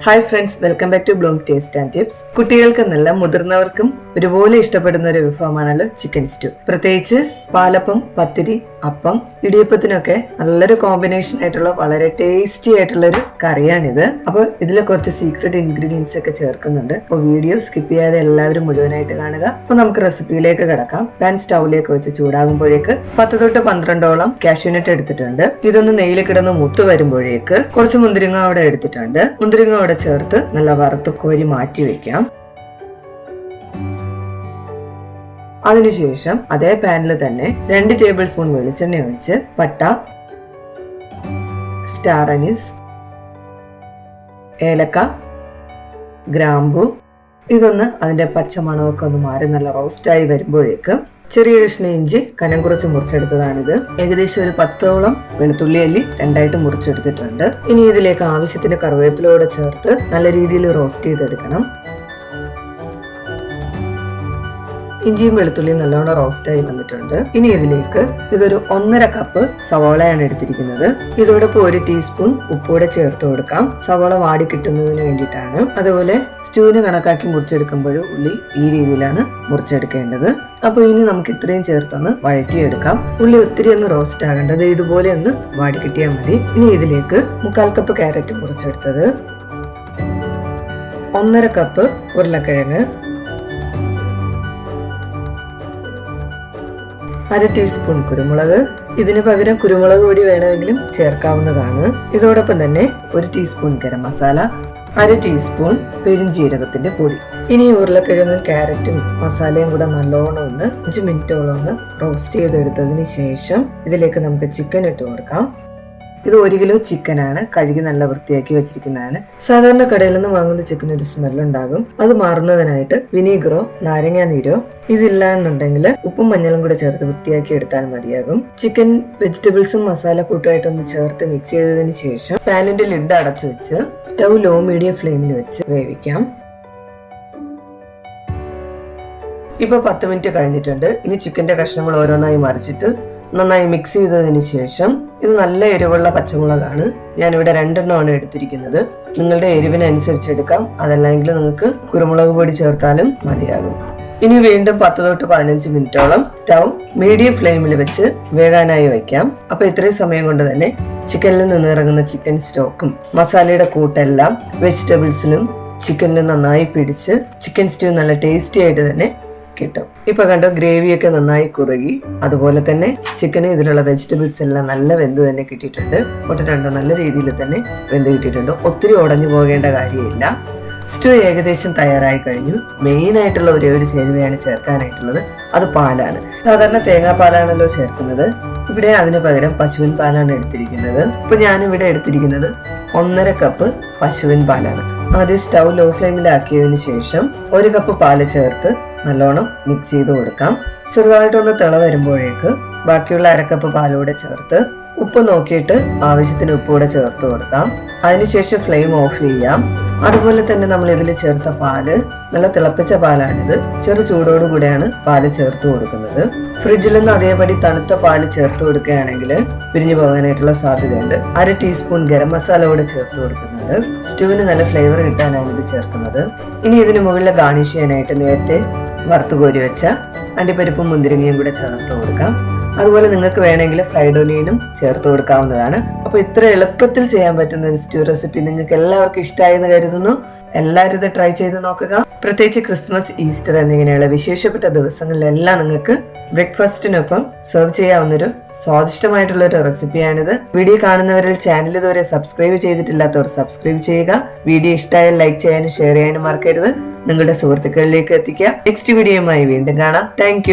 Hi friends welcome back to ബ്ലോങ് taste and tips കുട്ടികൾക്കെന്നല്ല മുതിർന്നവർക്കും ഒരുപോലെ ഇഷ്ടപ്പെടുന്ന ഒരു വിഭവമാണല്ലോ ചിക്കൻ സ്റ്റൂ പ്രത്യേകിച്ച് പാലപ്പം പത്തിരി അപ്പം ഇടിയപ്പത്തിനൊക്കെ നല്ലൊരു കോമ്പിനേഷൻ ആയിട്ടുള്ള വളരെ ടേസ്റ്റി ആയിട്ടുള്ള ഒരു കറിയാണിത്. അപ്പോൾ ഇതിൽ കുറച്ച് സീക്രട്ട് ഇൻഗ്രീഡിയൻസ് ഒക്കെ ചേർക്കുന്നുണ്ട്. അപ്പോൾ വീഡിയോ സ്കിപ്പ് ചെയ്യാതെ എല്ലാവരും മുഴുവനായിട്ട് കാണുക. അപ്പോൾ നമുക്ക് റെസിപ്പിയിലേക്ക് കിടക്കാം. പാൻ സ്റ്റൗവിലേക്ക് വെച്ച് ചൂടാകുമ്പോഴേക്ക് പത്ത് തൊട്ട് പന്ത്രണ്ടോളം കാഷ്യൂനട്ട് എടുത്തിട്ടുണ്ട്. ഇതൊന്ന് നെയ്യിൽ കിടന്ന് മുത്ത് വരുമ്പോഴേക്ക് കുറച്ച് മുന്തിരിങ്ങ അവിടെ എടുത്തിട്ടുണ്ട്. മുന്തിരിങ്ങ അവിടെ ചേർത്ത് നല്ല വറുത്ത് കോരി മാറ്റി വെക്കാം. അതിനുശേഷം അതേ പാനിൽ തന്നെ രണ്ട് ടേബിൾ സ്പൂൺ വെളിച്ചെണ്ണ ഒഴിച്ച് പട്ട സ്റ്റാർ അനീസ് ഏലക്ക ഗ്രാമ്പു ഇതൊന്ന് അതിന്റെ പച്ചമണമൊക്കെ ഒന്ന് മാറി നല്ല റോസ്റ്റായി വരുമ്പോഴേക്ക് ചെറിയ കഷ്ണ ഇഞ്ചി കനം കുറച്ച് മുറിച്ചെടുത്തതാണിത്. ഏകദേശം ഒരു പത്തോളം വെളുത്തുള്ളി അല്ലി രണ്ടായിട്ട് മുറിച്ചെടുത്തിട്ടുണ്ട്. ഇനി ഇതിലേക്ക് ആവശ്യത്തിന് കറിവേപ്പിലയോടെ ചേർത്ത് നല്ല രീതിയിൽ റോസ്റ്റ് ചെയ്തെടുക്കണം. ഇഞ്ചിയും വെളുത്തുള്ളിയും നല്ലോണം റോസ്റ്റായി വന്നിട്ടുണ്ട്. ഇനി ഇതിലേക്ക് ഇതൊരു ഒന്നര കപ്പ് സവോളയാണ് എടുത്തിരിക്കുന്നത്. ഇതോടൊപ്പം ഒരു ടീസ്പൂൺ ഉപ്പൂടെ ചേർത്ത് കൊടുക്കാം. സവോള വാടി കിട്ടുന്നതിന് വേണ്ടിയിട്ടാണ്. അതുപോലെ സ്റ്റൂവിന് കണക്കാക്കി മുറിച്ചെടുക്കുമ്പോൾ ഉള്ളി ഈ രീതിയിലാണ് മുറിച്ചെടുക്കേണ്ടത്. അപ്പോൾ ഇനി നമുക്ക് ഇത്രയും ചേർത്തൊന്ന് വഴറ്റിയെടുക്കാം. ഉള്ളി ഒത്തിരി ഒന്ന് റോസ്റ്റ് ആകേണ്ടത് ഇതുപോലെ ഒന്ന് വാടി കിട്ടിയാൽ മതി. ഇനി ഇതിലേക്ക് മുക്കാൽ കപ്പ് ക്യാരറ്റ് മുറിച്ചെടുത്തത്. ഒന്നര കപ്പ് ഉരുളക്കിഴങ്ങ്. അര ടീസ്പൂൺ കുരുമുളക്. ഇതിന് പകരം കുരുമുളക് പൊടി വേണമെങ്കിലും ചേർക്കാവുന്നതാണ്. ഇതോടൊപ്പം തന്നെ ഒരു ടീസ്പൂൺ ഗരം മസാല അര ടീസ്പൂൺ പെരുംജീരകത്തിന്റെ പൊടി. ഇനി ഉരുളക്കിഴങ്ങും ക്യാരറ്റും മസാലയും കൂടെ നല്ലോണം ഒന്ന് അഞ്ച് മിനിറ്റോളം ഒന്ന് റോസ്റ്റ് ചെയ്തെടുത്തതിന് ശേഷം ഇതിലേക്ക് നമുക്ക് ചിക്കൻ ഇട്ട് കൊടുക്കാം. ഇത് ഒരു കിലോ ചിക്കനാണ്. കഴുകി നല്ല വൃത്തിയാക്കി വെച്ചിരിക്കുന്നതാണ്. സാധാരണ കടയിൽ നിന്ന് വാങ്ങുന്ന ചിക്കൻ ഒരു സ്മെൽ ഉണ്ടാകും അത് മാറുന്നതിനായിട്ട് വിനീഗറോ നാരങ്ങ നീരോ ഇതില്ല എന്നുണ്ടെങ്കിൽ ഉപ്പും മഞ്ഞളും കൂടെ ചേർത്ത് വൃത്തിയാക്കി എടുത്താൽ മതിയാകും. ചിക്കൻ വെജിറ്റബിൾസും മസാല കൂട്ടുമായിട്ടൊന്ന് ചേർത്ത് മിക്സ് ചെയ്തതിന് ശേഷം പാനിന്റെ ലിഡ് അടച്ചു വെച്ച് സ്റ്റൗ ലോ മീഡിയം ഫ്ലെയിമിൽ വെച്ച് വേവിക്കാം. ഇപ്പൊ പത്ത് മിനിറ്റ് കഴിഞ്ഞിട്ടുണ്ട്. ഇനി ചിക്കന്റെ കഷ്ണങ്ങൾ ഓരോന്നായി മറിച്ചിട്ട് നന്നായി മിക്സ് ചെയ്തതിന് ശേഷം ഇത് നല്ല എരിവുള്ള പച്ചമുളകാണ്. ഞാനിവിടെ രണ്ടെണ്ണമാണ് എടുത്തിരിക്കുന്നത്. നിങ്ങളുടെ എരിവിനനുസരിച്ച് എടുക്കാം. അതല്ലെങ്കിൽ നിങ്ങൾക്ക് കുരുമുളക് പൊടി ചേർത്താലും മതിയാകും. ഇനി വീണ്ടും പത്ത് തൊട്ട് പതിനഞ്ച് മിനിറ്റോളം സ്റ്റൗ മീഡിയം ഫ്ലെയിമിൽ വെച്ച് വേകാനായി വയ്ക്കാം. അപ്പൊ ഇത്രയും സമയം കൊണ്ട് തന്നെ ചിക്കനിൽ നിന്ന് ഇറങ്ങുന്ന ചിക്കൻ സ്റ്റോക്കും മസാലയുടെ കൂട്ടെല്ലാം വെജിറ്റബിൾസിലും ചിക്കനിൽ നന്നായി പിടിച്ച് ചിക്കൻ സ്റ്റൂ നല്ല ടേസ്റ്റി ആയിട്ട് തന്നെ കിട്ടും. ഇപ്പൊ കണ്ടോ ഗ്രേവിയൊക്കെ നന്നായി കുറുകി. അതുപോലെ തന്നെ ചിക്കന് ഇതിലുള്ള വെജിറ്റബിൾസ് എല്ലാം നല്ല വെന്ത് തന്നെ കിട്ടിയിട്ടുണ്ട്. രണ്ടോ നല്ല രീതിയിൽ തന്നെ വെന്ത് കിട്ടിയിട്ടുണ്ട്. ഒത്തിരി ഉടഞ്ഞു പോകേണ്ട കാര്യമില്ല. സ്റ്റൂ ഏകദേശം തയ്യാറായി കഴിഞ്ഞു. മെയിൻ ആയിട്ടുള്ള ഒരേ ഒരു ചേരുവയാണ് ചേർക്കാനായിട്ടുള്ളത്. അത് പാലാണ്. സാധാരണ തേങ്ങാപ്പാലാണല്ലോ ചേർക്കുന്നത്. ഇവിടെ അതിന് പകരം പശുവിൻ പാലാണ് എടുത്തിരിക്കുന്നത്. ഇപ്പൊ ഞാനിവിടെ എടുത്തിരിക്കുന്നത് ഒന്നര കപ്പ് പശുവിൻ പാലാണ്. ആദ്യം സ്റ്റൗ ലോ ഫ്ലെയിമിലാക്കിയതിനു ശേഷം ഒരു കപ്പ് പാൽ ചേർത്ത് നല്ലോണം മിക്സ് ചെയ്ത് കൊടുക്കാം. ചെറുതായിട്ടൊന്ന് തിള വരുമ്പോഴേക്ക് ബാക്കിയുള്ള അരക്കപ്പ് പാലൂടെ ചേർത്ത് ഉപ്പ് നോക്കിയിട്ട് ആവശ്യത്തിന് ഉപ്പ് കൂടെ ചേർത്ത് കൊടുക്കാം. അതിനുശേഷം ഫ്ലെയിം ഓഫ് ചെയ്യാം. അതുപോലെ തന്നെ നമ്മൾ ഇതിൽ ചേർത്ത പാൽ നല്ല തിളപ്പിച്ച പാലാണിത്. ചെറു ചൂടോടു കൂടെയാണ് പാൽ ചേർത്ത് കൊടുക്കുന്നത്. ഫ്രിഡ്ജിൽ നിന്ന് അതേപടി തണുത്ത പാൽ ചേർത്ത് കൊടുക്കുകയാണെങ്കിൽ പിരിഞ്ഞു പോകാനായിട്ടുള്ള സാധ്യതയുണ്ട്. അര ടീസ്പൂൺ ഗരം മസാല കൂടെ ചേർത്ത് കൊടുക്കുന്നത് സ്റ്റൂവിന് നല്ല ഫ്ലേവർ കിട്ടാനാണ് ഇത് ചേർക്കുന്നത്. ഇനി ഇതിന് മുകളിൽ ഗാർണിഷ് ചെയ്യാനായിട്ട് നേരത്തെ വറുത്ത് കോരി വെച്ച അണ്ടിപ്പരിപ്പും മുന്തിരിങ്ങയും കൂടെ ചേർത്ത് കൊടുക്കാം. അതുപോലെ നിങ്ങൾക്ക് വേണമെങ്കിൽ ഫ്രൈഡ് ഒനിയനും ചേർത്ത് കൊടുക്കാവുന്നതാണ്. അപ്പോൾ ഇത്ര എളുപ്പത്തിൽ ചെയ്യാൻ പറ്റുന്ന ഒരു സ്റ്റു റെസിപ്പി നിങ്ങൾക്ക് എല്ലാവർക്കും ഇഷ്ടമായി എന്ന് കരുതുന്നു. എല്ലാവരും ഇത് ട്രൈ ചെയ്ത് നോക്കുക. പ്രത്യേകിച്ച് ക്രിസ്മസ് ഈസ്റ്റർ എന്നിങ്ങനെയുള്ള വിശേഷപ്പെട്ട ദിവസങ്ങളിലെല്ലാം നിങ്ങൾക്ക് ബ്രേക്ക്ഫാസ്റ്റിനൊപ്പം സെർവ് ചെയ്യാവുന്നൊരു സ്വാദിഷ്ടമായിട്ടുള്ള ഒരു റെസിപ്പിയാണിത് വീഡിയോ കാണുന്നവരിൽ ചാനൽ ഇതുവരെ സബ്സ്ക്രൈബ് ചെയ്തിട്ടില്ലാത്തവർ സബ്സ്ക്രൈബ് ചെയ്യുക. വീഡിയോ ഇഷ്ടമായാൽ ലൈക്ക് ചെയ്യാനും ഷെയർ ചെയ്യാനും മറക്കരുത്. നിങ്ങളുടെ സുഹൃത്തുക്കളിലേക്ക് എത്തിക്കുക. നെക്സ്റ്റ് വീഡിയോയുമായി വീണ്ടും കാണാം. താങ്ക്